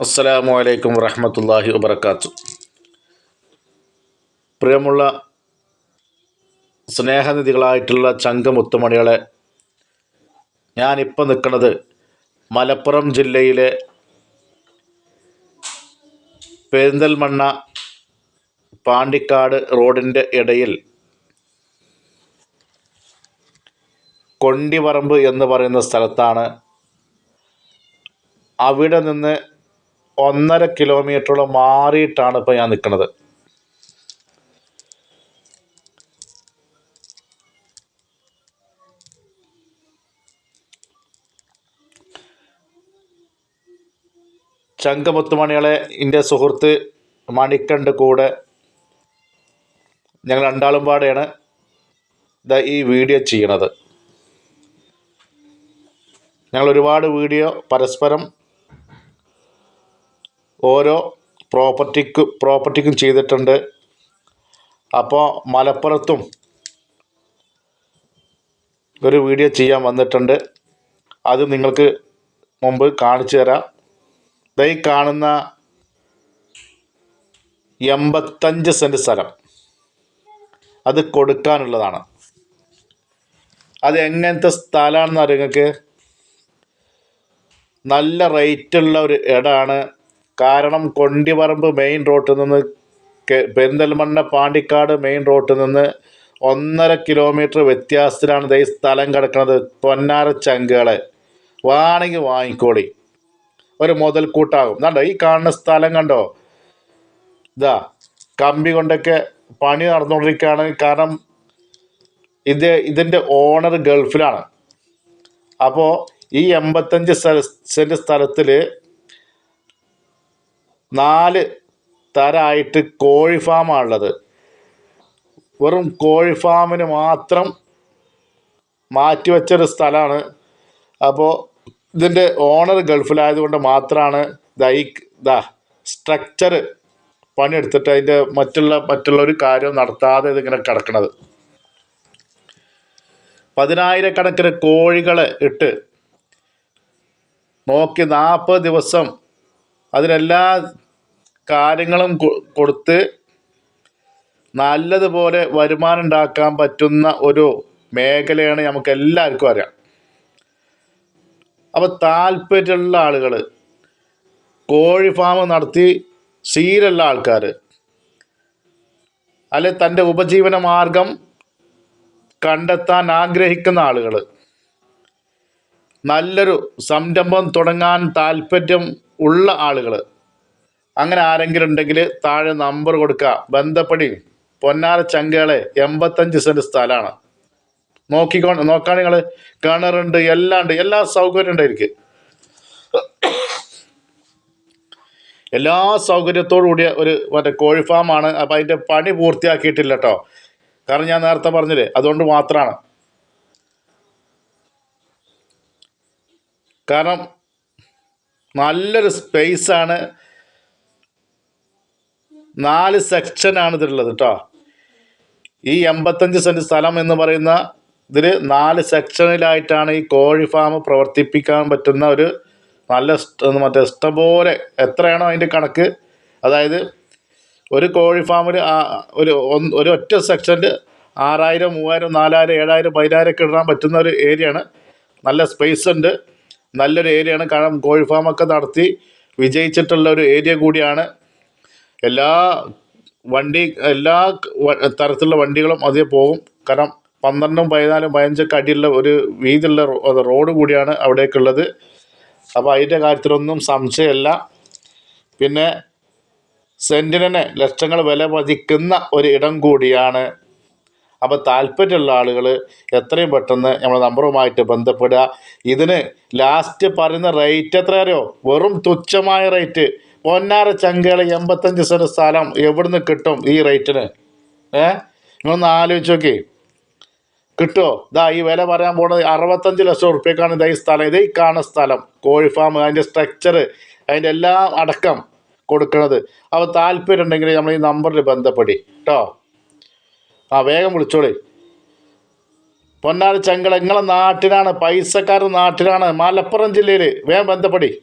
അസ്സലാമു അലൈക്കും വറഹമത്തല്ലാഹി വബർക്കാത്തു പ്രിയമുള്ള സ്നേഹനിധികളായിട്ടുള്ള ചങ്കമുത്തുമണികളെ ഞാനിപ്പോൾ നിൽക്കുന്നത് മലപ്പുറം ജില്ലയിലെ പെരിന്തൽമണ്ണ പാണ്ടിക്കാട് റോഡിന്റെ ഇടയിൽ കൊണ്ടിവറമ്പ് എന്ന് പറയുന്ന സ്ഥലത്താണ് അവിടെ നിന്ന് ഒന്നര കിലോമീറ്ററോളം മാറിയിട്ടാണ് ഇപ്പോൾ ഞാൻ നിൽക്കുന്നത് ചങ്കമുത്തുമണികളെ എന്റെ സുഹൃത്ത് മണിക്കണ്ട് കൂടെ ഞങ്ങൾ രണ്ടാളും പാടെയാണ് ഈ വീഡിയോ ചെയ്യണത്. ഞങ്ങൾ ഒരുപാട് വീഡിയോ പരസ്പരം ഓരോ പ്രോപ്പർട്ടിക്ക് പ്രോപ്പർട്ടിക്കും ചെയ്തിട്ടുണ്ട്. അപ്പോൾ മലപ്പുറത്തും ഒരു വീഡിയോ ചെയ്യാൻ വന്നിട്ടുണ്ട്. അത് നിങ്ങൾക്ക് മുമ്പ് കാണിച്ചു തരാം. ദൈ കാണുന്ന എൺപത്തഞ്ച് സെന്റ് സ്ഥലം. അത് കൊടുക്കാനുള്ളതാണ്. അത് എങ്ങനത്തെ സ്ഥലമാണെന്ന് അറിയാം നിങ്ങൾക്ക്? നല്ല റേറ്റുള്ള ഒരു ഇടമാണ്. കാരണം കൊണ്ടിപറമ്പ് മെയിൻ റോട്ടിൽ നിന്ന് പെരിന്തൽമണ്ണ പാണ്ടിക്കാട് മെയിൻ റോട്ടിൽ നിന്ന് ഒന്നര കിലോമീറ്റർ വ്യത്യാസത്തിലാണ് ഈ സ്ഥലം കിടക്കുന്നത്. പൊന്നാര ചങ്കുകളെ. വേണമെങ്കിൽ വാങ്ങിക്കോളി. ഒരു മുതൽക്കൂട്ടാകും. കണ്ടോ? ഈ കാണുന്ന സ്ഥലം കണ്ടോ? ഇതാ കമ്പി കൊണ്ടൊക്കെ പണി നടന്നുകൊണ്ടിരിക്കുകയാണ്. കാരണം ഇത് ഇതിന്റെ ഓണർ ഗൾഫിലാണ്. അപ്പോൾ ഈ എൺപത്തഞ്ച് സെന്റ് സ്ഥലത്തിൽ നാല് തരമായിട്ട് കോഴി ഫാമാണുള്ളത്. വെറും കോഴി ഫാമിന് മാത്രം മാറ്റിവെച്ചൊരു സ്ഥലമാണ്. അപ്പോൾ ഇതിന്റെ ഓണർ ഗൾഫിലായതുകൊണ്ട് മാത്രമാണ് ദൈക് ദ ദാ സ്ട്രക്ചർ പണിയെടുത്തിട്ട് അതിന്റെ മറ്റുള്ള മറ്റുള്ള ഒരു കാര്യം നടത്താതെ ഇതിങ്ങനെ കിടക്കണത്. പതിനായിരക്കണക്കിന് കോഴികളെ ഇട്ട് നോക്കി നാൽപ്പത് ദിവസം അതിനെല്ലാ കാര്യങ്ങളും കൊടുത്ത് നല്ലതുപോലെ വരുമാനം ഉണ്ടാക്കാൻ പറ്റുന്ന ഒരു മേഖലയാണ് നമുക്ക് എല്ലാവർക്കും അറിയാം. അപ്പോൾ താല്പര്യമുള്ള ആളുകൾ കോഴി ഫാം നടത്തി ശീലമുള്ള ആൾക്കാർ അല്ലെ തന്റെ ഉപജീവന മാർഗം കണ്ടെത്താൻ ആഗ്രഹിക്കുന്ന ആളുകൾ നല്ലൊരു സംരംഭം തുടങ്ങാൻ താല്പര്യം ഉള്ള ആളുകൾ അങ്ങനെ ആരെങ്കിലും ഉണ്ടെങ്കിൽ താഴെ നമ്പർ കൊടുക്കുക. ബന്ധപ്പെടി പൊന്നാര ചങ്കകളെ എൺപത്തഞ്ച് സെന്റ് സ്ഥലമാണ്. നോക്കിക്കോ നോക്കാൻ നിങ്ങൾ കിണറുണ്ട് എല്ലാം ഉണ്ട് എല്ലാ സൗകര്യം ഉണ്ടായിരിക്കും. എല്ലാ സൗകര്യത്തോടു കൂടിയ ഒരു മറ്റേ കോഴി ഫാമാണ് അപ്പം അതിന്റെ പണി പൂർത്തിയാക്കിയിട്ടില്ല കേട്ടോ കാരണം ഞാൻ നേരത്തെ പറഞ്ഞില്ലേ അതുകൊണ്ട് മാത്രമാണ്. കാരണം നല്ലൊരു സ്പേസാണ് നാല് സെക്ഷനാണ് ഇതിലുള്ളത് കേട്ടോ ഈ എൺപത്തഞ്ച് സെന്റ് സ്ഥലം എന്ന് പറയുന്ന ഇതിൽ നാല് സെക്ഷനിലായിട്ടാണ് ഈ കോഴി ഫാം പ്രവർത്തിപ്പിക്കാൻ പറ്റുന്ന ഒരു നല്ല മറ്റേ ഇഷ്ടംപോലെ എത്രയാണോ അതിന്റെ കണക്ക്. അതായത് ഒരു കോഴി ഫാമിൽ ഒരു ഒരു ഒറ്റ സെക്ഷനിൽ ആറായിരം മൂവായിരം നാലായിരം ഏഴായിരം പതിനായിരം ഒക്കെ ഇടാൻ പറ്റുന്ന ഒരു ഏരിയയാണ് നല്ല സ്പേസ് ഉണ്ട്. നല്ലൊരു ഏരിയയാണ് കാരണം കോഴി ഫാമൊക്കെ നടത്തി വിജയിച്ചിട്ടുള്ള ഒരു ഏരിയ കൂടിയാണ് എല്ലാ വണ്ടി എല്ലാ തരത്തിലുള്ള വണ്ടികളും അതിൽ പോകും. കാരണം പന്ത്രണ്ടും പതിനാലും പതിനഞ്ചൊക്കെ അടിയുള്ള ഒരു വീതിയുള്ള റോഡ് കൂടിയാണ് അവിടേക്കുള്ളത്. അപ്പോൾ അതിന്റെ കാര്യത്തിലൊന്നും സംശയമില്ല. പിന്നെ സെന്റിനെ ലക്ഷങ്ങൾ വില പതിക്കുന്ന ഒരു ഇടം കൂടിയാണ്. അപ്പോൾ താല്പര്യമുള്ള ആളുകൾ എത്രയും പെട്ടെന്ന് നമ്മുടെ നമ്പറുമായിട്ട് ബന്ധപ്പെടുക. ഇതിന് ലാസ്റ്റ് പറയുന്ന റേറ്റ് എത്രയോ വെറും തുച്ഛമായ റേറ്റ്. പൊന്നാര ചങ്കേള എൺപത്തഞ്ച് സെന്റ് സ്ഥലം എവിടുന്ന് കിട്ടും ഈ റേറ്റിന്? ഏ? നിങ്ങളൊന്ന് ആലോചിച്ച് നോക്കി. കിട്ടുമോ ഇതാ ഈ വില പറയാൻ പോണത് അറുപത്തഞ്ച് ലക്ഷം ഉറുപ്പ്യക്കാണ് ഇതാ ഈ സ്ഥലം. ഇതേ കാണുന്ന സ്ഥലം. കോഴി ഫാം അതിന്റെ സ്ട്രക്ചർ അതിന്റെ എല്ലാം അടക്കം കൊടുക്കുന്നത് അപ്പോൾ താല്പര്യം ഉണ്ടെങ്കിൽ നമ്മൾ ഈ നമ്പറിൽ ബന്ധപ്പെടി. കേട്ടോ ആ വേഗം വിളിച്ചോളി. പൊന്നാർ ചങ്കള നിങ്ങളെ നാട്ടിലാണ് പൈസക്കാരുടെ നാട്ടിലാണ് മലപ്പുറം ജില്ലയിൽ വേഗം ബന്ധപ്പെടി.